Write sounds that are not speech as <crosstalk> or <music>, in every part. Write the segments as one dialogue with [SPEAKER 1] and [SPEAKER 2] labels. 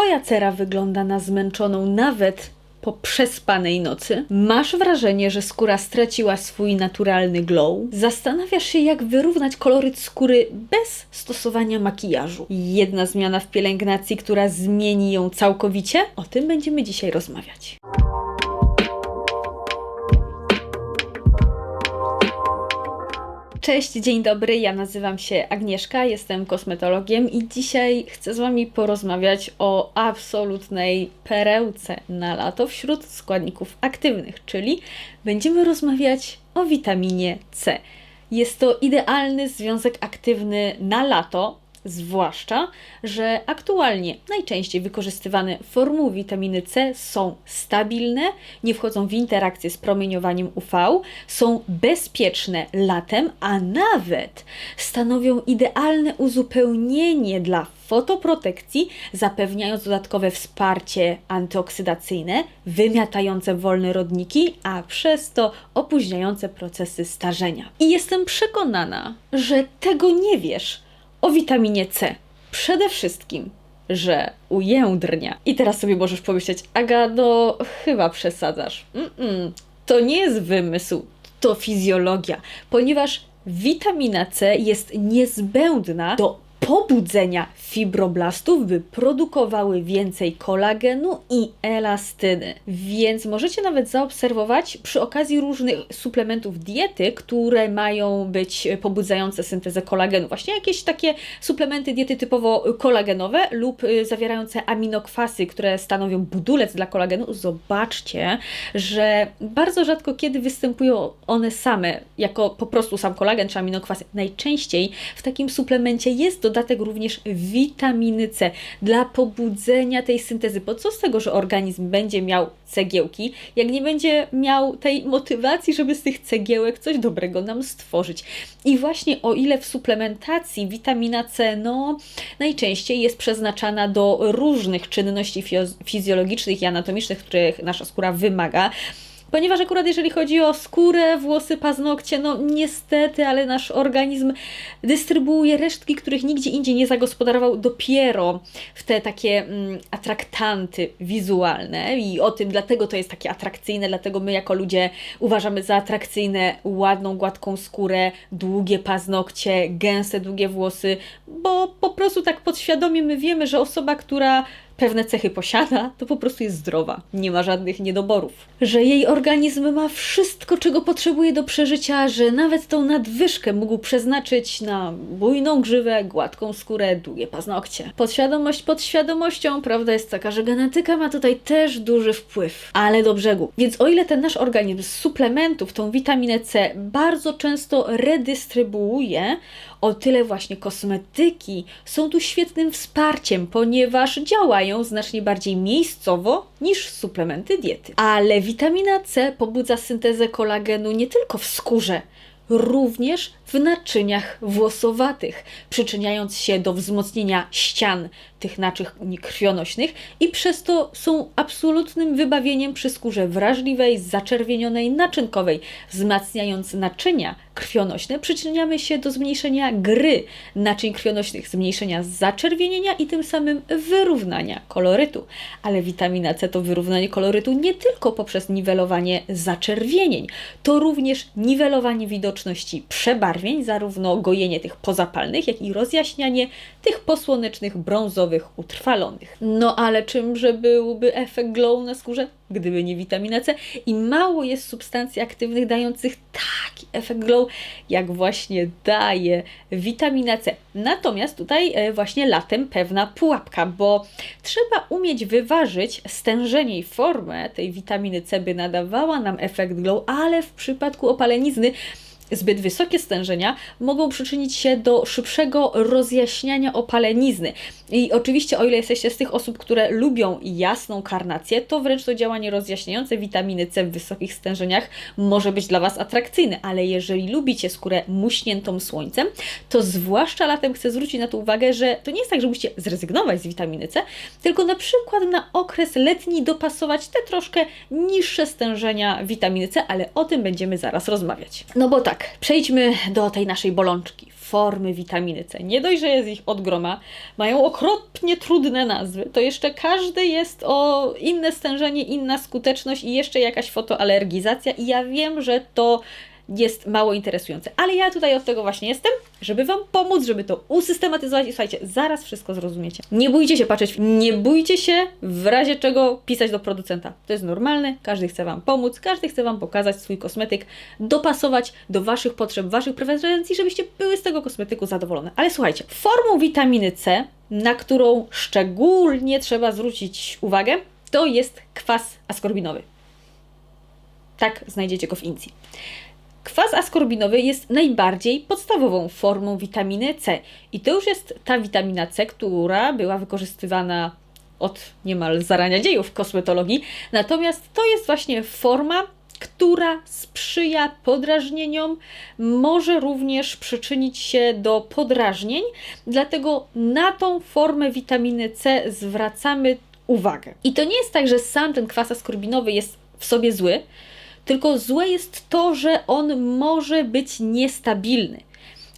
[SPEAKER 1] Twoja cera wygląda na zmęczoną nawet po przespanej nocy, masz wrażenie, że skóra straciła swój naturalny glow, zastanawiasz się, jak wyrównać koloryt skóry bez stosowania makijażu. Jedna zmiana w pielęgnacji, która zmieni ją całkowicie? O tym będziemy dzisiaj rozmawiać. Cześć, dzień dobry. Ja nazywam się Agnieszka, jestem kosmetologiem i dzisiaj chcę z Wami porozmawiać o absolutnej perełce na lato wśród składników aktywnych, czyli będziemy rozmawiać o witaminie C. Jest to idealny związek aktywny na lato, Zwłaszcza, że aktualnie najczęściej wykorzystywane formuły witaminy C są stabilne, nie wchodzą w interakcję z promieniowaniem UV, są bezpieczne latem, a nawet stanowią idealne uzupełnienie dla fotoprotekcji, zapewniając dodatkowe wsparcie antyoksydacyjne, wymiatające wolne rodniki, a przez to opóźniające procesy starzenia. I jestem przekonana, że tego nie wiesz o witaminie C. Przede wszystkim, że ujędrnia. I teraz sobie możesz pomyśleć, Aga, no chyba przesadzasz. Mm-mm, to nie jest wymysł, to fizjologia, ponieważ witamina C jest niezbędna do pobudzenia fibroblastów, by produkowały więcej kolagenu i elastyny. Więc możecie nawet zaobserwować przy okazji różnych suplementów diety, które mają być pobudzające syntezę kolagenu. Właśnie jakieś takie suplementy diety typowo kolagenowe lub y, zawierające aminokwasy, które stanowią budulec dla kolagenu. Zobaczcie, że bardzo rzadko kiedy występują one same, jako po prostu sam kolagen czy aminokwasy. Najczęściej w takim suplemencie jest dodatek również witaminy C dla pobudzenia tej syntezy. Bo co z tego, że organizm będzie miał cegiełki, jak nie będzie miał tej motywacji, żeby z tych cegiełek coś dobrego nam stworzyć. I właśnie o ile w suplementacji witamina C no, najczęściej jest przeznaczana do różnych czynności fizjologicznych i anatomicznych, których nasza skóra wymaga, Ponieważ akurat jeżeli chodzi o skórę, włosy, paznokcie, no niestety, ale nasz organizm dystrybuuje resztki, których nigdzie indziej nie zagospodarował dopiero w te takie mm, atraktanty wizualne. I o tym, dlatego to jest takie atrakcyjne, dlatego my jako ludzie uważamy za atrakcyjne ładną, gładką skórę, długie paznokcie, gęste, długie włosy, bo po prostu tak podświadomie my wiemy, że osoba, która pewne cechy posiada, to po prostu jest zdrowa, nie ma żadnych niedoborów. Że jej organizm ma wszystko, czego potrzebuje do przeżycia, że nawet tą nadwyżkę mógł przeznaczyć na bujną grzywę, gładką skórę, długie paznokcie. Podświadomość podświadomością, prawda jest taka, że genetyka ma tutaj też duży wpływ, ale do brzegu. Więc o ile ten nasz organizm z suplementów, tą witaminę C bardzo często redystrybuuje, o tyle właśnie kosmetyki są tu świetnym wsparciem, ponieważ działają znacznie bardziej miejscowo niż suplementy diety. Ale witamina C pobudza syntezę kolagenu nie tylko w skórze, również w naczyniach włosowatych, przyczyniając się do wzmocnienia ścian tych naczyń krwionośnych i przez to są absolutnym wybawieniem przy skórze wrażliwej, zaczerwienionej, naczynkowej. Wzmacniając naczynia krwionośne, przyczyniamy się do zmniejszenia gry naczyń krwionośnych, zmniejszenia zaczerwienienia i tym samym wyrównania kolorytu. Ale witamina C to wyrównanie kolorytu nie tylko poprzez niwelowanie zaczerwienień, to również niwelowanie widoczności przebarwień, zarówno gojenie tych pozapalnych, jak i rozjaśnianie tych posłonecznych, brązowych, utrwalonych. No ale czymże byłby efekt glow na skórze? Gdyby nie witamina C i mało jest substancji aktywnych dających taki efekt glow, jak właśnie daje witamina C. Natomiast tutaj e, właśnie latem pewna pułapka, bo trzeba umieć wyważyć stężenie i formę tej witaminy C, by nadawała nam efekt glow, ale w przypadku opalenizny zbyt wysokie stężenia mogą przyczynić się do szybszego rozjaśniania opalenizny. I oczywiście, o ile jesteście z tych osób, które lubią jasną karnację, to wręcz to działanie rozjaśniające witaminy C w wysokich stężeniach może być dla Was atrakcyjne, ale jeżeli lubicie skórę muśniętą słońcem, to zwłaszcza latem chcę zwrócić na to uwagę, że to nie jest tak, że musicie zrezygnować z witaminy C, tylko na przykład na okres letni dopasować te troszkę niższe stężenia witaminy C, ale o tym będziemy zaraz rozmawiać. No bo tak, tak, przejdźmy do tej naszej bolączki. formy witaminy C. Nie dość, że jest ich od groma, mają okropnie trudne nazwy, to jeszcze każdy jest o inne stężenie, inna skuteczność i jeszcze jakaś fotoalergizacja i ja wiem, że to jest mało interesujące. Ale ja tutaj od tego właśnie jestem, żeby Wam pomóc, żeby to usystematyzować i słuchajcie, zaraz wszystko zrozumiecie. Nie bójcie się patrzeć, nie bójcie się w razie czego pisać do producenta. To jest normalne, każdy chce Wam pomóc, każdy chce Wam pokazać swój kosmetyk, dopasować do Waszych potrzeb, Waszych preferencji, żebyście były z tego kosmetyku zadowolone. Ale słuchajcie, formą witaminy C, na którą szczególnie trzeba zwrócić uwagę, to jest kwas askorbinowy. Tak znajdziecie go w Incji. Kwas askorbinowy jest najbardziej podstawową formą witaminy C. I to już jest ta witamina C, która była wykorzystywana od niemal zarania dziejów kosmetologii. Natomiast to jest właśnie forma, która sprzyja podrażnieniom, może również przyczynić się do podrażnień, dlatego na tą formę witaminy C zwracamy uwagę. I to nie jest tak, że sam ten kwas askorbinowy jest w sobie zły, tylko złe jest to, że on może być niestabilny.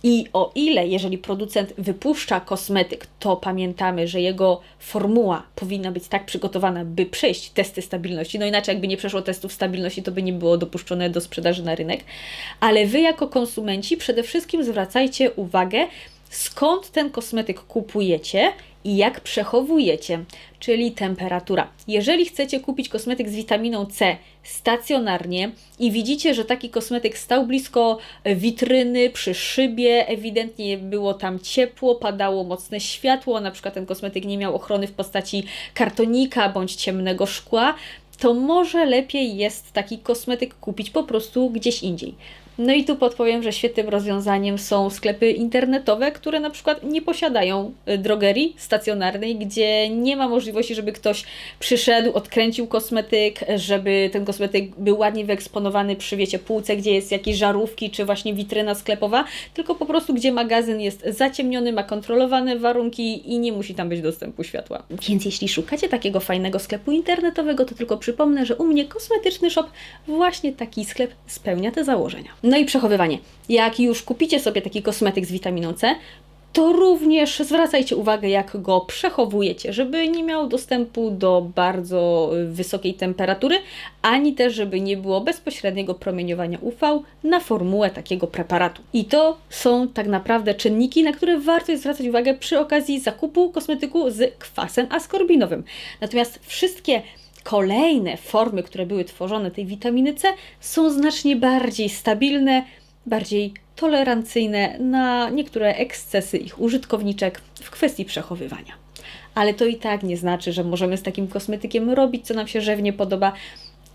[SPEAKER 1] I o ile, jeżeli producent wypuszcza kosmetyk, to pamiętamy, że jego formuła powinna być tak przygotowana, by przejść testy stabilności. No inaczej, jakby nie przeszło testów stabilności, to by nie było dopuszczone do sprzedaży na rynek. Ale wy, jako konsumenci, przede wszystkim zwracajcie uwagę, skąd ten kosmetyk kupujecie i jak przechowujecie, czyli temperatura. Jeżeli chcecie kupić kosmetyk z witaminą C stacjonarnie i widzicie, że taki kosmetyk stał blisko witryny, przy szybie, ewidentnie było tam ciepło, padało mocne światło, na przykład ten kosmetyk nie miał ochrony w postaci kartonika bądź ciemnego szkła, to może lepiej jest taki kosmetyk kupić po prostu gdzieś indziej. No i tu podpowiem, że świetnym rozwiązaniem są sklepy internetowe, które na przykład nie posiadają y, drogerii stacjonarnej, gdzie nie ma możliwości, żeby ktoś przyszedł, odkręcił kosmetyk, żeby ten kosmetyk był ładnie wyeksponowany przy wiecie półce, gdzie jest jakieś żarówki czy właśnie witryna sklepowa, tylko po prostu gdzie magazyn jest zaciemniony, ma kontrolowane warunki i nie musi tam być dostępu światła. Więc jeśli szukacie takiego fajnego sklepu internetowego, to tylko przypomnę, że u mnie kosmetyczny shop właśnie taki sklep spełnia te założenia. No i przechowywanie. Jak już kupicie sobie taki kosmetyk z witaminą C, to również zwracajcie uwagę, jak go przechowujecie, żeby nie miał dostępu do bardzo wysokiej temperatury, ani też, żeby nie było bezpośredniego promieniowania UV na formułę takiego preparatu. I to są tak naprawdę czynniki, na które warto jest zwracać uwagę przy okazji zakupu kosmetyku z kwasem askorbinowym. Natomiast wszystkie kolejne formy, które były tworzone tej witaminy C, są znacznie bardziej stabilne, bardziej tolerancyjne na niektóre ekscesy ich użytkowniczek w kwestii przechowywania. Ale to i tak nie znaczy, że możemy z takim kosmetykiem robić, co nam się żewnie podoba.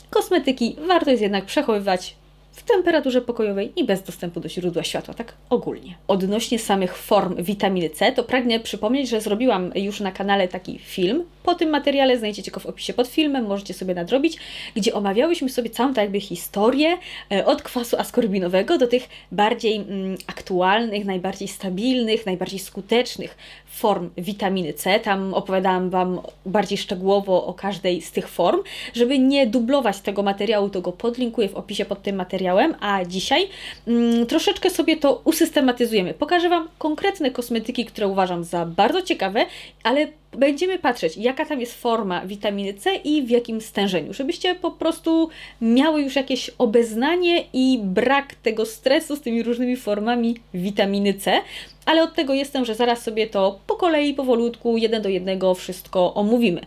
[SPEAKER 1] Kosmetyki warto jest jednak przechowywać w temperaturze pokojowej i bez dostępu do źródła światła, tak ogólnie. Odnośnie samych form witaminy C, to pragnę przypomnieć, że zrobiłam już na kanale taki film. Po tym materiale znajdziecie go w opisie pod filmem, możecie sobie nadrobić, gdzie omawiałyśmy sobie całą tak jakby historię e, od kwasu askorbinowego do tych bardziej mm, aktualnych, najbardziej stabilnych, najbardziej skutecznych form witaminy C. Tam opowiadałam Wam bardziej szczegółowo o każdej z tych form. Żeby nie dublować tego materiału, to go podlinkuję w opisie pod tym materiałem, a dzisiaj mm, troszeczkę sobie to usystematyzujemy. Pokażę Wam konkretne kosmetyki, które uważam za bardzo ciekawe, ale będziemy patrzeć, jaka tam jest forma witaminy C i w jakim stężeniu, żebyście po prostu miały już jakieś obeznanie i brak tego stresu z tymi różnymi formami witaminy C. Ale od tego jestem, że zaraz sobie to po kolei, powolutku, jeden do jednego wszystko omówimy.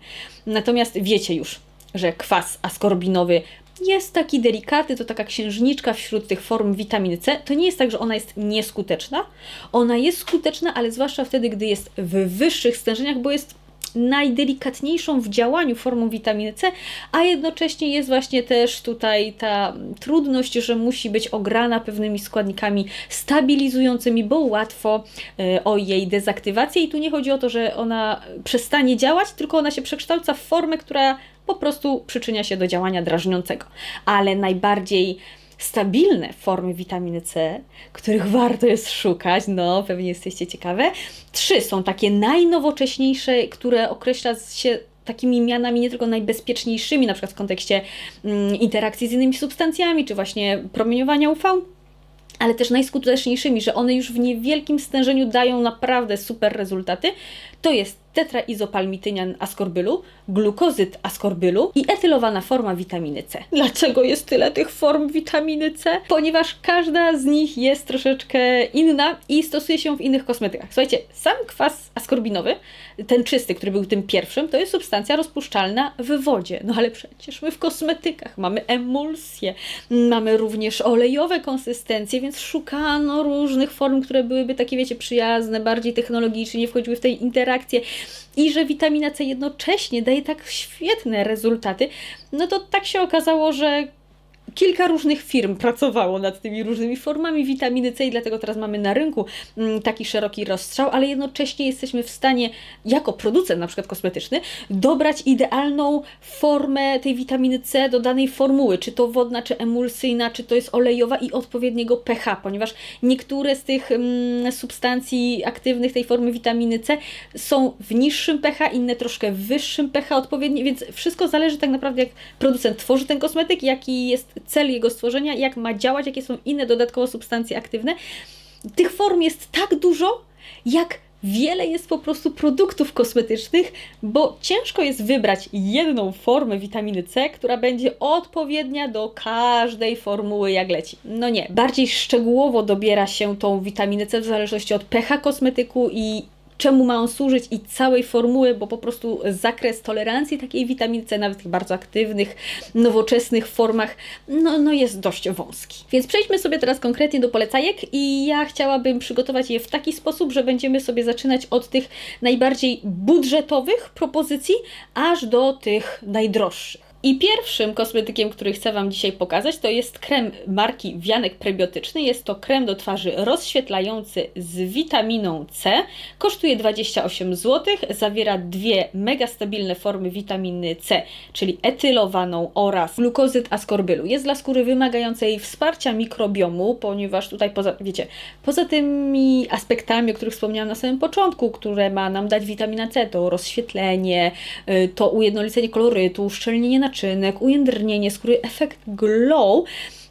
[SPEAKER 1] Natomiast wiecie już, że kwas askorbinowy jest taki delikatny, to taka księżniczka wśród tych form witaminy C. To nie jest tak, że ona jest nieskuteczna. Ona jest skuteczna, ale zwłaszcza wtedy, gdy jest w wyższych stężeniach, bo jest najdelikatniejszą w działaniu formą witaminy C, a jednocześnie jest właśnie też tutaj ta trudność, że musi być ograna pewnymi składnikami stabilizującymi, bo łatwo y, o jej dezaktywację. I tu nie chodzi o to, że ona przestanie działać, tylko ona się przekształca w formę, która po prostu przyczynia się do działania drażniącego. Ale najbardziej stabilne formy witaminy C, których warto jest szukać, no pewnie jesteście ciekawe. Trzy są takie najnowocześniejsze, które określa się takimi mianami nie tylko najbezpieczniejszymi, na przykład w kontekście mm, interakcji z innymi substancjami, czy właśnie promieniowania UV, ale też najskuteczniejszymi, że one już w niewielkim stężeniu dają naprawdę super rezultaty, to jest tetraizopalmitynian askorbylu, glukozyt askorbylu i etylowana forma witaminy C. Dlaczego jest tyle tych form witaminy C? Ponieważ każda z nich jest troszeczkę inna i stosuje się w innych kosmetykach. Słuchajcie, sam kwas askorbinowy, ten czysty, który był tym pierwszym, to jest substancja rozpuszczalna w wodzie. No ale przecież my w kosmetykach mamy emulsje, mamy również olejowe konsystencje, więc szukano różnych form, które byłyby takie, wiecie, przyjazne, bardziej technologicznie, nie wchodziły w tej interakcje i że witamina C jednocześnie daje tak świetne rezultaty, no to tak się okazało, że kilka różnych firm pracowało nad tymi różnymi formami witaminy C i dlatego teraz mamy na rynku mm, taki szeroki rozstrzał, ale jednocześnie jesteśmy w stanie, jako producent na przykład kosmetyczny, dobrać idealną formę tej witaminy C do danej formuły, czy to wodna, czy emulsyjna, czy to jest olejowa i odpowiedniego pH, ponieważ niektóre z tych mm, substancji aktywnych tej formy witaminy C są w niższym pH, inne troszkę w wyższym pH odpowiednio, więc wszystko zależy tak naprawdę jak producent tworzy ten kosmetyk, jaki jest cel jego stworzenia, jak ma działać, jakie są inne dodatkowo substancje aktywne. Tych form jest tak dużo, jak wiele jest po prostu produktów kosmetycznych, bo ciężko jest wybrać jedną formę witaminy C, która będzie odpowiednia do każdej formuły, jak leci. No nie, bardziej szczegółowo dobiera się tą witaminę C w zależności od pH kosmetyku i czemu ma on służyć i całej formuły, bo po prostu zakres tolerancji takiej witaminy C, nawet w tych bardzo aktywnych, nowoczesnych formach, no, no jest dość wąski. Więc przejdźmy sobie teraz konkretnie do polecajek i ja chciałabym przygotować je w taki sposób, że będziemy sobie zaczynać od tych najbardziej budżetowych propozycji, aż do tych najdroższych. I pierwszym kosmetykiem, który chcę Wam dzisiaj pokazać, to jest krem marki Wianek Prebiotyczny. Jest to krem do twarzy rozświetlający z witaminą C. Kosztuje 28 zł. Zawiera dwie mega stabilne formy witaminy C, czyli etylowaną oraz glukozyt askorbylu. Jest dla skóry wymagającej wsparcia mikrobiomu, ponieważ tutaj poza, wiecie, poza tymi aspektami, o których wspomniałam na samym początku, które ma nam dać witamina C, to rozświetlenie, y, to ujednolicenie kolorytu, uszczelnienie na naczynek, ujędrnienie skóry, efekt glow,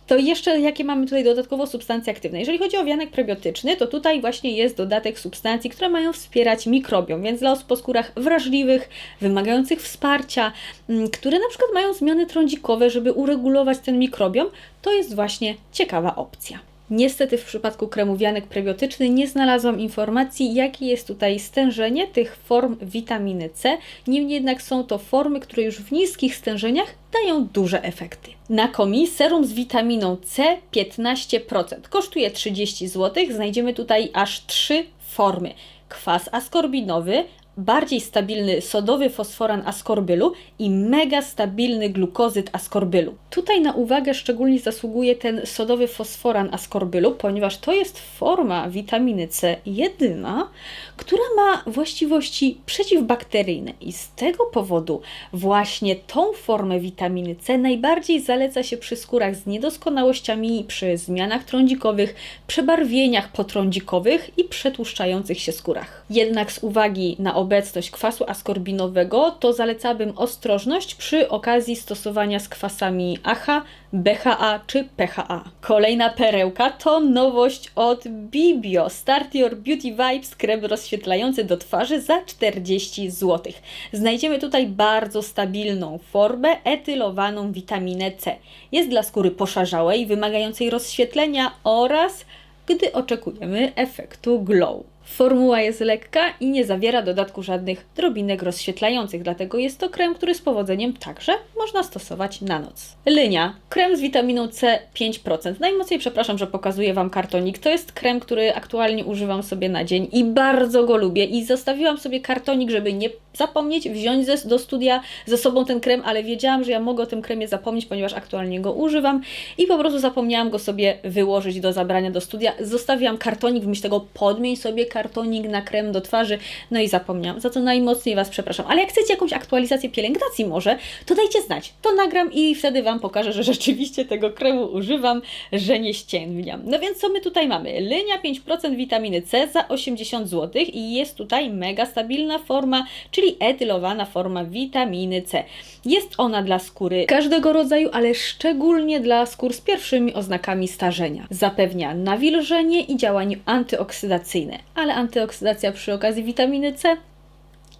[SPEAKER 1] to jeszcze jakie mamy tutaj dodatkowo substancje aktywne? Jeżeli chodzi o wianek prebiotyczny, to tutaj właśnie jest dodatek substancji, które mają wspierać mikrobiom, więc dla osób po skórach wrażliwych, wymagających wsparcia, mm, które na przykład mają zmiany trądzikowe, żeby uregulować ten mikrobiom, to jest właśnie ciekawa opcja. Niestety w przypadku kremu wianek prebiotyczny nie znalazłam informacji, jakie jest tutaj stężenie tych form witaminy C. Niemniej jednak są to formy, które już w niskich stężeniach dają duże efekty. Na komi serum z witaminą C 15%. Kosztuje 30 zł. Znajdziemy tutaj aż trzy formy. Kwas askorbinowy, bardziej stabilny sodowy fosforan askorbylu i mega stabilny glukozyt askorbylu. Tutaj na uwagę szczególnie zasługuje ten sodowy fosforan askorbylu, ponieważ to jest forma witaminy C jedyna, która ma właściwości przeciwbakteryjne i z tego powodu właśnie tą formę witaminy C najbardziej zaleca się przy skórach z niedoskonałościami, przy zmianach trądzikowych, przebarwieniach potrądzikowych i przetłuszczających się skórach. Jednak z uwagi na obecność kwasu askorbinowego, to zalecałabym ostrożność przy okazji stosowania z kwasami AHA, BHA czy PHA. Kolejna perełka to nowość od Bibio Start Your Beauty Vibes krem rozświetlający do twarzy za 40 zł. Znajdziemy tutaj bardzo stabilną formę etylowaną witaminę C. Jest dla skóry poszarzałej, wymagającej rozświetlenia oraz gdy oczekujemy efektu glow. Formuła jest lekka i nie zawiera dodatku żadnych drobinek rozświetlających, dlatego jest to krem, który z powodzeniem także można stosować na noc. Lynia. Krem z witaminą C 5%. Najmocniej przepraszam, że pokazuję Wam kartonik. To jest krem, który aktualnie używam sobie na dzień i bardzo go lubię i zostawiłam sobie kartonik, żeby nie zapomnieć wziąć ze, do studia ze sobą ten krem, ale wiedziałam, że ja mogę o tym kremie zapomnieć, ponieważ aktualnie go używam i po prostu zapomniałam go sobie wyłożyć do zabrania do studia. Zostawiłam kartonik w myśl tego podmień sobie kartonik na krem do twarzy, no i zapomniałam, za co najmocniej Was przepraszam. Ale jak chcecie jakąś aktualizację pielęgnacji może, to dajcie znać, to nagram i wtedy Wam pokażę, że <laughs> rzeczywiście tego kremu używam, że nie ściemniam. No więc co my tutaj mamy? Linia 5% witaminy C za 80 zł i jest tutaj mega stabilna forma, czyli etylowana forma witaminy C. Jest ona dla skóry każdego rodzaju, ale szczególnie dla skór z pierwszymi oznakami starzenia. Zapewnia nawilżenie i działanie antyoksydacyjne, ale antyoksydacja przy okazji witaminy C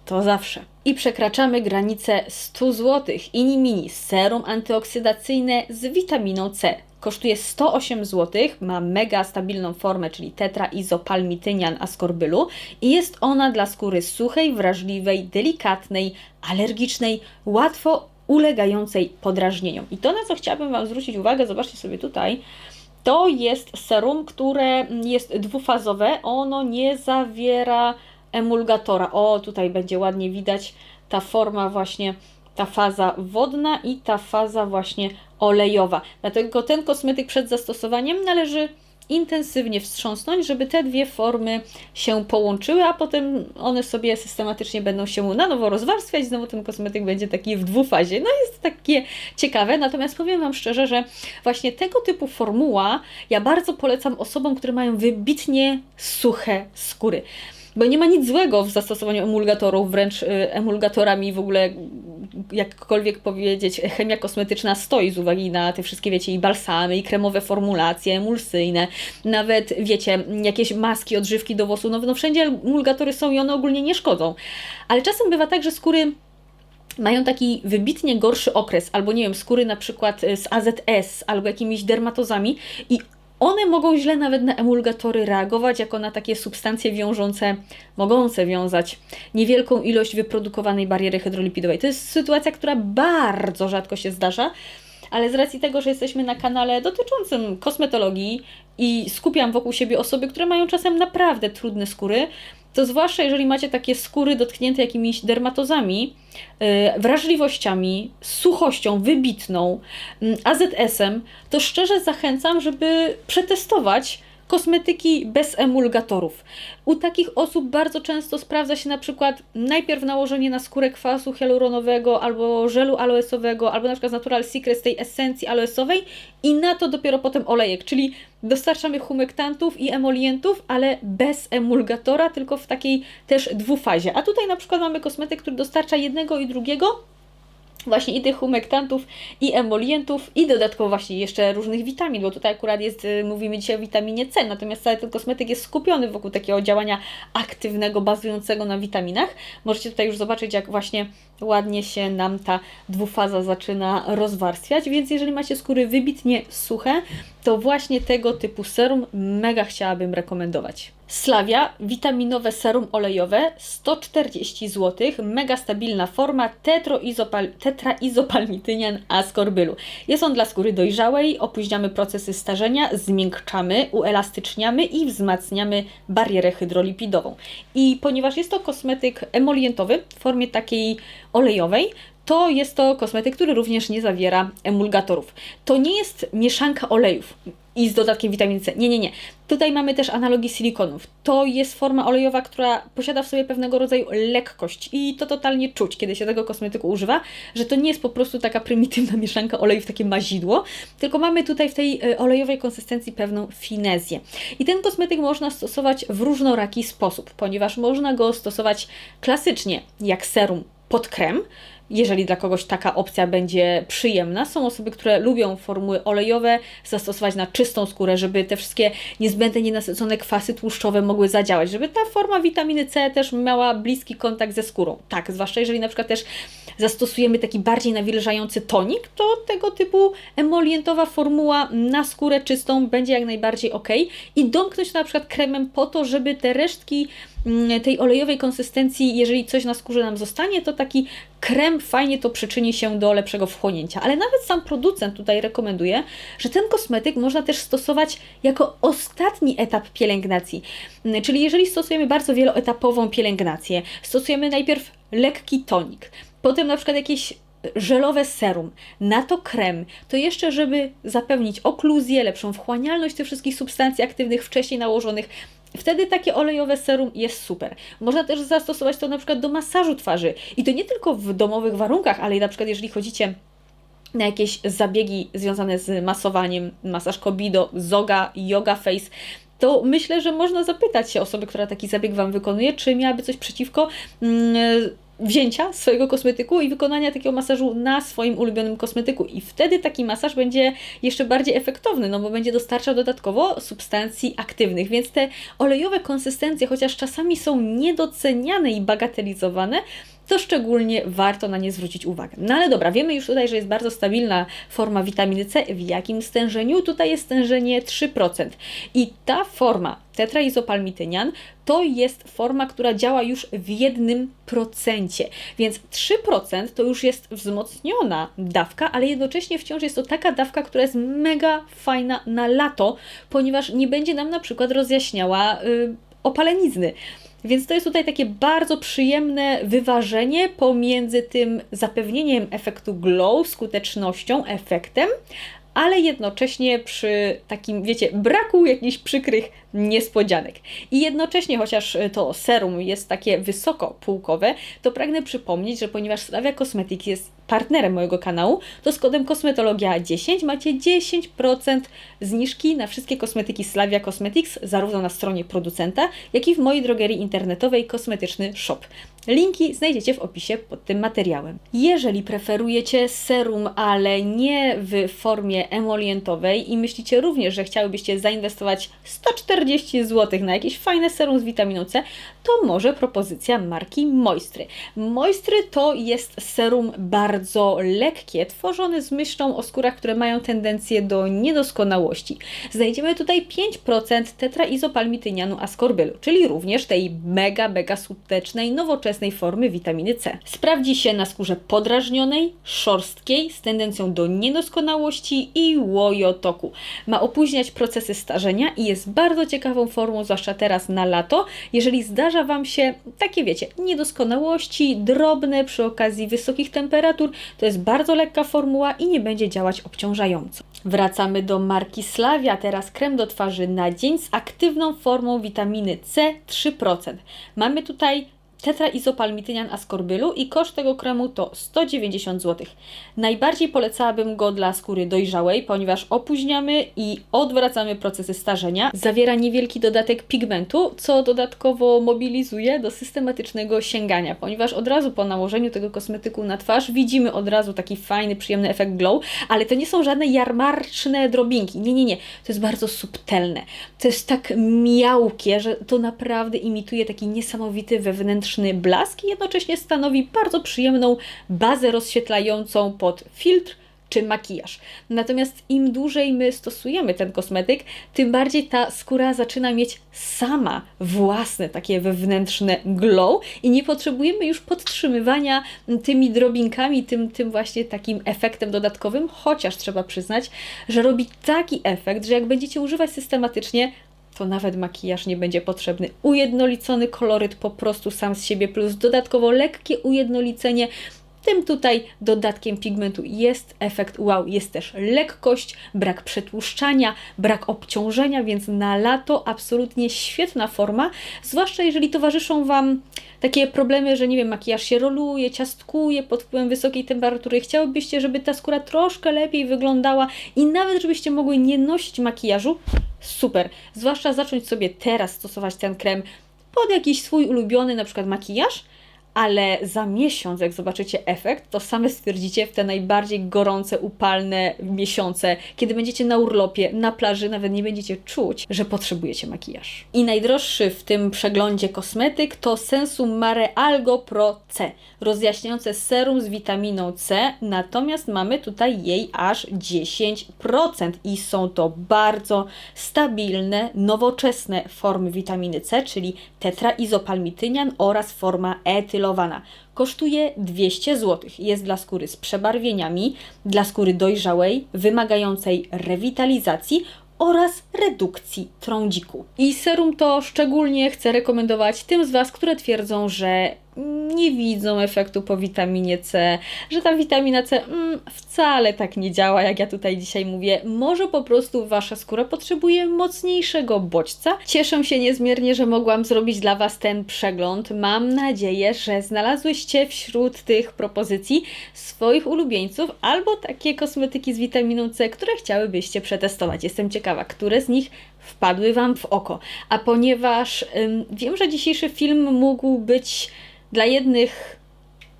[SPEAKER 1] to zawsze. I przekraczamy granicę 100 zł. Ini mini serum antyoksydacyjne z witaminą C. Kosztuje 108 zł, ma mega stabilną formę, czyli tetraizopalmitynian ascorbylu i jest ona dla skóry suchej, wrażliwej, delikatnej, alergicznej, łatwo ulegającej podrażnieniom. I to, na co chciałabym Wam zwrócić uwagę, zobaczcie sobie tutaj, to jest serum, które jest dwufazowe. Ono nie zawiera emulgatora. O, tutaj będzie ładnie widać ta forma właśnie, ta faza wodna i ta faza właśnie olejowa. Dlatego ten kosmetyk przed zastosowaniem należy intensywnie wstrząsnąć, żeby te dwie formy się połączyły, a potem one sobie systematycznie będą się na nowo rozwarstwiać. Znowu ten kosmetyk będzie taki w dwufazie. No jest takie ciekawe, natomiast powiem Wam szczerze, że właśnie tego typu formuła ja bardzo polecam osobom, które mają wybitnie suche skóry. Bo nie ma nic złego w zastosowaniu emulgatorów, wręcz y, emulgatorami w ogóle, jakkolwiek powiedzieć, chemia kosmetyczna stoi z uwagi na te wszystkie, wiecie, i balsamy, i kremowe formulacje, emulsyjne, nawet, wiecie, jakieś maski, odżywki do włosów, no, no wszędzie emulgatory są i one ogólnie nie szkodzą. Ale czasem bywa tak, że skóry mają taki wybitnie gorszy okres, albo nie wiem, skóry na przykład z AZS, albo jakimiś dermatozami i one mogą źle nawet na emulgatory reagować, jako na takie substancje wiążące, mogące wiązać niewielką ilość wyprodukowanej bariery hydrolipidowej. To jest sytuacja, która bardzo rzadko się zdarza, ale z racji tego, że jesteśmy na kanale dotyczącym kosmetologii i skupiam wokół siebie osoby, które mają czasem naprawdę trudne skóry, to zwłaszcza jeżeli macie takie skóry dotknięte jakimiś dermatozami, yy, wrażliwościami, suchością wybitną, yy, AZS-em, to szczerze zachęcam, żeby przetestować kosmetyki bez emulgatorów. U takich osób bardzo często sprawdza się na przykład najpierw nałożenie na skórę kwasu hialuronowego albo żelu aloesowego, albo na przykład Natural Secret tej esencji aloesowej i na to dopiero potem olejek, czyli dostarczamy humektantów i emolientów, ale bez emulgatora, tylko w takiej też dwufazie. A tutaj na przykład mamy kosmetyk, który dostarcza jednego i drugiego, właśnie i tych humektantów, i emolientów, i dodatkowo właśnie jeszcze różnych witamin, bo tutaj akurat jest, y, mówimy dzisiaj o witaminie C, natomiast cały ten kosmetyk jest skupiony wokół takiego działania aktywnego, bazującego na witaminach. Możecie tutaj już zobaczyć, jak właśnie ładnie się nam ta dwufaza zaczyna rozwarstwiać, więc jeżeli macie skóry wybitnie suche, to właśnie tego typu serum mega chciałabym rekomendować. Slavia, witaminowe serum olejowe, 140 zł, mega stabilna forma, tetraizopalmitynian ascorbylu. Jest on dla skóry dojrzałej, opóźniamy procesy starzenia, zmiękczamy, uelastyczniamy i wzmacniamy barierę hydrolipidową. I ponieważ jest to kosmetyk emolientowy w formie takiej olejowej, to jest to kosmetyk, który również nie zawiera emulgatorów. To nie jest mieszanka olejów i z dodatkiem witaminy C. Nie, nie, nie. Tutaj mamy też analogii silikonów. To jest forma olejowa, która posiada w sobie pewnego rodzaju lekkość i to totalnie czuć, kiedy się tego kosmetyku używa, że to nie jest po prostu taka prymitywna mieszanka olejów, takie mazidło, tylko mamy tutaj w tej e, olejowej konsystencji pewną finezję. I ten kosmetyk można stosować w różnoraki sposób, ponieważ można go stosować klasycznie jak serum pod krem, jeżeli dla kogoś taka opcja będzie przyjemna. Są osoby, które lubią formuły olejowe zastosować na czystą skórę, żeby te wszystkie niezbędne, nienasycone kwasy tłuszczowe mogły zadziałać, żeby ta forma witaminy C też miała bliski kontakt ze skórą. Tak, zwłaszcza jeżeli na przykład też zastosujemy taki bardziej nawilżający tonik, to tego typu emolientowa formuła na skórę czystą będzie jak najbardziej ok. I domknąć na przykład kremem po to, żeby te resztki mm, tej olejowej konsystencji, jeżeli coś na skórze nam zostanie, to taki krem fajnie to przyczyni się do lepszego wchłonięcia. Ale nawet sam producent tutaj rekomenduje, że ten kosmetyk można też stosować jako ostatni etap pielęgnacji. Mm, czyli jeżeli stosujemy bardzo wieloetapową pielęgnację, stosujemy najpierw lekki tonik, potem na przykład jakieś żelowe serum, na to krem, to jeszcze, żeby zapewnić okluzję, lepszą wchłanialność tych wszystkich substancji aktywnych wcześniej nałożonych, Wtedy takie olejowe serum jest super. Można też zastosować to na przykład do masażu twarzy. I to nie tylko w domowych warunkach, ale i na przykład jeżeli chodzicie na jakieś zabiegi związane z masowaniem, masaż kobido, zoga, yoga face, to myślę, że można zapytać się osoby, która taki zabieg Wam wykonuje, czy miałaby coś przeciwko mm, wzięcia swojego kosmetyku i wykonania takiego masażu na swoim ulubionym kosmetyku. I wtedy taki masaż będzie jeszcze bardziej efektowny, no bo będzie dostarczał dodatkowo substancji aktywnych. Więc te olejowe konsystencje, chociaż czasami są niedoceniane i bagatelizowane, to szczególnie warto na nie zwrócić uwagę. No ale dobra, wiemy już tutaj, że jest bardzo stabilna forma witaminy C. W jakim stężeniu? Tutaj jest stężenie 3%. I ta forma tetraizopalmitynian to jest forma, która działa już w jednym procencie. Więc 3% to już jest wzmocniona dawka, ale jednocześnie wciąż jest to taka dawka, która jest mega fajna na lato, ponieważ nie będzie nam na przykład rozjaśniała yy, opalenizny. Więc to jest tutaj takie bardzo przyjemne wyważenie pomiędzy tym zapewnieniem efektu glow, skutecznością, efektem, ale jednocześnie przy takim, wiecie, braku jakichś przykrych niespodzianek. I jednocześnie, chociaż to serum jest takie wysoko półkowe, to pragnę przypomnieć, że ponieważ Slavia Cosmetics jest partnerem mojego kanału, to z kodem kosmetologia 10 macie 10% zniżki na wszystkie kosmetyki Slavia Cosmetics, zarówno na stronie producenta, jak i w mojej drogerii internetowej Kosmetyczny Shop. Linki znajdziecie w opisie pod tym materiałem. Jeżeli preferujecie serum, ale nie w formie emolientowej i myślicie również, że chciałybyście zainwestować 140 zł na jakieś fajne serum z witaminą C, to może propozycja marki Moistry. Moistry to jest serum bardzo lekkie, tworzone z myślą o skórach, które mają tendencję do niedoskonałości. Znajdziemy tutaj 5% tetraizopalmitynianu ascorbylu, czyli również tej mega, mega skutecznej, nowoczesnej formy witaminy C. Sprawdzi się na skórze podrażnionej, szorstkiej, z tendencją do niedoskonałości i łojotoku. Ma opóźniać procesy starzenia i jest bardzo ciekawą formą, zwłaszcza teraz na lato, jeżeli zdarza Wam się takie, wiecie, niedoskonałości, drobne przy okazji wysokich temperatur, to jest bardzo lekka formuła i nie będzie działać obciążająco. Wracamy do marki Slavia, teraz krem do twarzy na dzień z aktywną formą witaminy C 3%. Mamy tutaj tetraizopalmitynian ascorbylu i koszt tego kremu to 190 zł. Najbardziej polecałabym go dla skóry dojrzałej, ponieważ opóźniamy i odwracamy procesy starzenia. Zawiera niewielki dodatek pigmentu, co dodatkowo mobilizuje do systematycznego sięgania, ponieważ od razu po nałożeniu tego kosmetyku na twarz widzimy od razu taki fajny, przyjemny efekt glow, ale to nie są żadne jarmarczne drobinki. Nie, nie, nie. To jest bardzo subtelne. To jest tak miałkie, że to naprawdę imituje taki niesamowity wewnętrzny blask i jednocześnie stanowi bardzo przyjemną bazę rozświetlającą pod filtr czy makijaż. Natomiast im dłużej my stosujemy ten kosmetyk, tym bardziej ta skóra zaczyna mieć sama własne takie wewnętrzne glow i nie potrzebujemy już podtrzymywania tymi drobinkami, tym, tym właśnie takim efektem dodatkowym, chociaż trzeba przyznać, że robi taki efekt, że jak będziecie używać systematycznie, to nawet makijaż nie będzie potrzebny. Ujednolicony koloryt po prostu sam z siebie, plus dodatkowo lekkie ujednolicenie. Tym tutaj dodatkiem pigmentu jest efekt wow, jest też lekkość, brak przetłuszczania, brak obciążenia, więc na lato absolutnie świetna forma, zwłaszcza jeżeli towarzyszą Wam takie problemy, że nie wiem, makijaż się roluje, ciastkuje pod wpływem wysokiej temperatury. Chciałybyście, żeby ta skóra troszkę lepiej wyglądała i nawet żebyście mogły nie nosić makijażu, super. Zwłaszcza zacząć sobie teraz stosować ten krem pod jakiś swój ulubiony na przykład makijaż, ale za miesiąc, jak zobaczycie efekt, to same stwierdzicie w te najbardziej gorące, upalne miesiące, kiedy będziecie na urlopie, na plaży, nawet nie będziecie czuć, że potrzebujecie makijaż. I najdroższy w tym przeglądzie kosmetyk to Sensum Mare Algo Pro C, rozjaśniające serum z witaminą C, natomiast mamy tutaj jej aż 10% i są to bardzo stabilne, nowoczesne formy witaminy C, czyli tetraizopalmitynian oraz forma etyl Kosztuje 200 zł. Jest dla skóry z przebarwieniami, dla skóry dojrzałej, wymagającej rewitalizacji oraz redukcji trądziku. I serum to szczególnie chcę rekomendować tym z Was, które twierdzą, że nie widzą efektu po witaminie C, że ta witamina C mm, wcale tak nie działa, jak ja tutaj dzisiaj mówię. Może po prostu Wasza skóra potrzebuje mocniejszego bodźca. Cieszę się niezmiernie, że mogłam zrobić dla Was ten przegląd. Mam nadzieję, że znalazłyście wśród tych propozycji swoich ulubieńców albo takie kosmetyki z witaminą C, które chciałybyście przetestować. Jestem ciekawa, które z nich wpadły Wam w oko. A ponieważ ym, wiem, że dzisiejszy film mógł być dla jednych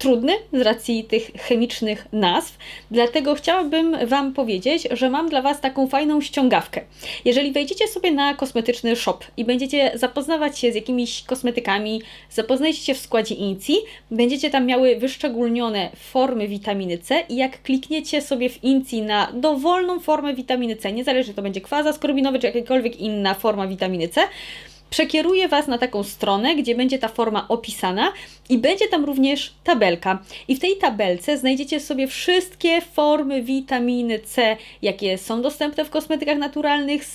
[SPEAKER 1] trudny z racji tych chemicznych nazw, dlatego chciałabym Wam powiedzieć, że mam dla Was taką fajną ściągawkę. Jeżeli wejdziecie sobie na kosmetyczny shop i będziecie zapoznawać się z jakimiś kosmetykami, zapoznajcie się w składzie INCI, będziecie tam miały wyszczególnione formy witaminy C i jak klikniecie sobie w INCI na dowolną formę witaminy C, niezależnie czy to będzie kwaza skorbinowy czy jakakolwiek inna forma witaminy C, przekieruje Was na taką stronę, gdzie będzie ta forma opisana i będzie tam również tabelka. I w tej tabelce znajdziecie sobie wszystkie formy witaminy C, jakie są dostępne w kosmetykach naturalnych, z,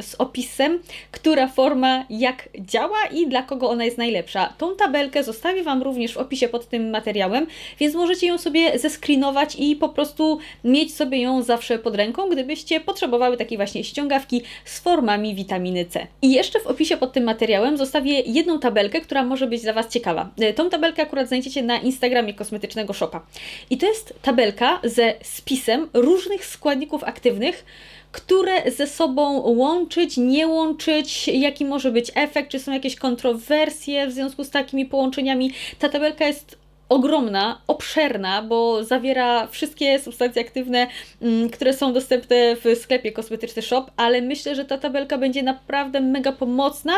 [SPEAKER 1] z opisem, która forma jak działa i dla kogo ona jest najlepsza. Tą tabelkę zostawię Wam również w opisie pod tym materiałem, więc możecie ją sobie zeskrinować i po prostu mieć sobie ją zawsze pod ręką, gdybyście potrzebowały takiej właśnie ściągawki z formami witaminy C. I jeszcze w opisie pod tym materiałem zostawię jedną tabelkę, która może być dla Was ciekawa. E, Tą tabelkę akurat znajdziecie na Instagramie kosmetycznego shopa. I to jest tabelka ze spisem różnych składników aktywnych, które ze sobą łączyć, nie łączyć, jaki może być efekt, czy są jakieś kontrowersje w związku z takimi połączeniami. Ta tabelka jest ogromna, obszerna, bo zawiera wszystkie substancje aktywne, mm, które są dostępne w sklepie Kosmetyczny Shop, ale myślę, że ta tabelka będzie naprawdę mega pomocna,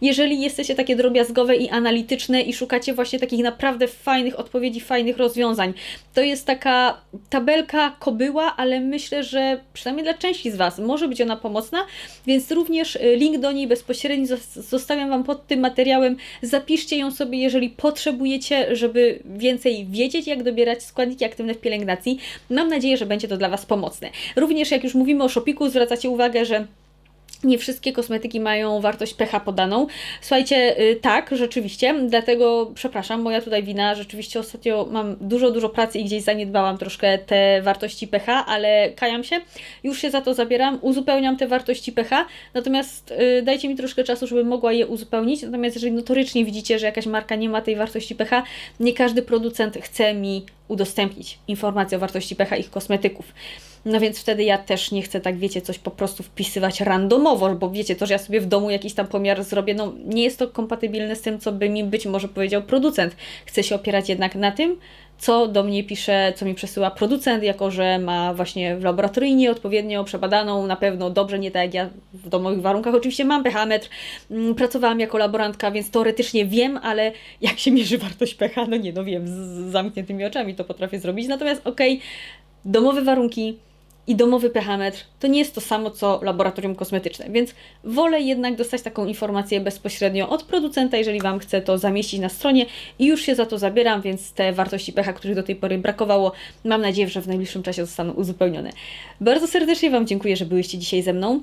[SPEAKER 1] jeżeli jesteście takie drobiazgowe i analityczne i szukacie właśnie takich naprawdę fajnych odpowiedzi, fajnych rozwiązań. To jest taka tabelka kobyła, ale myślę, że przynajmniej dla części z Was może być ona pomocna, więc również y, link do niej bezpośredni zos- zostawiam Wam pod tym materiałem. Zapiszcie ją sobie, jeżeli potrzebujecie, żeby więcej wiedzieć, jak dobierać składniki aktywne w pielęgnacji. Mam nadzieję, że będzie to dla Was pomocne. Również jak już mówimy o Shopiku, zwracacie uwagę, że nie wszystkie kosmetyki mają wartość pH podaną. Słuchajcie, y, tak, rzeczywiście, dlatego przepraszam, moja tutaj wina, rzeczywiście ostatnio mam dużo, dużo pracy i gdzieś zaniedbałam troszkę te wartości pH, ale kajam się, już się za to zabieram, uzupełniam te wartości pH, natomiast y, dajcie mi troszkę czasu, żebym mogła je uzupełnić, natomiast jeżeli notorycznie widzicie, że jakaś marka nie ma tej wartości pH, nie każdy producent chce mi udostępnić informacje o wartości pH ich kosmetyków. No więc wtedy ja też nie chcę tak, wiecie, coś po prostu wpisywać randomowo, bo wiecie, to, że ja sobie w domu jakiś tam pomiar zrobię, no nie jest to kompatybilne z tym, co by mi być może powiedział producent. Chcę się opierać jednak na tym, co do mnie pisze, co mi przesyła producent, jako że ma właśnie w laboratoryjnie odpowiednio przebadaną, na pewno dobrze, nie tak jak ja w domowych warunkach. Oczywiście mam pH-metr, mm, pracowałam jako laborantka, więc teoretycznie wiem, ale <laughs> jak się mierzy wartość pH, no nie, no wiem, z, zamkniętymi oczami to potrafię zrobić. Natomiast okej, domowe warunki, i domowy pH-metr to nie jest to samo co laboratorium kosmetyczne, więc wolę jednak dostać taką informację bezpośrednio od producenta, jeżeli Wam chcę to zamieścić na stronie i już się za to zabieram, więc te wartości pH, których do tej pory brakowało, mam nadzieję, że w najbliższym czasie zostaną uzupełnione. Bardzo serdecznie Wam dziękuję, że byliście dzisiaj ze mną.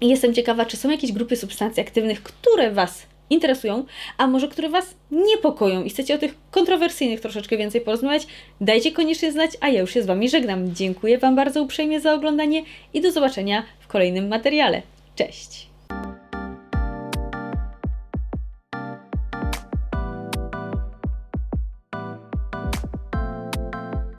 [SPEAKER 1] Jestem ciekawa, czy są jakieś grupy substancji aktywnych, które Was interesują, a może które Was niepokoją i chcecie o tych kontrowersyjnych troszeczkę więcej porozmawiać, dajcie koniecznie znać, a ja już się z Wami żegnam. Dziękuję Wam bardzo uprzejmie za oglądanie i do zobaczenia w kolejnym materiale. Cześć!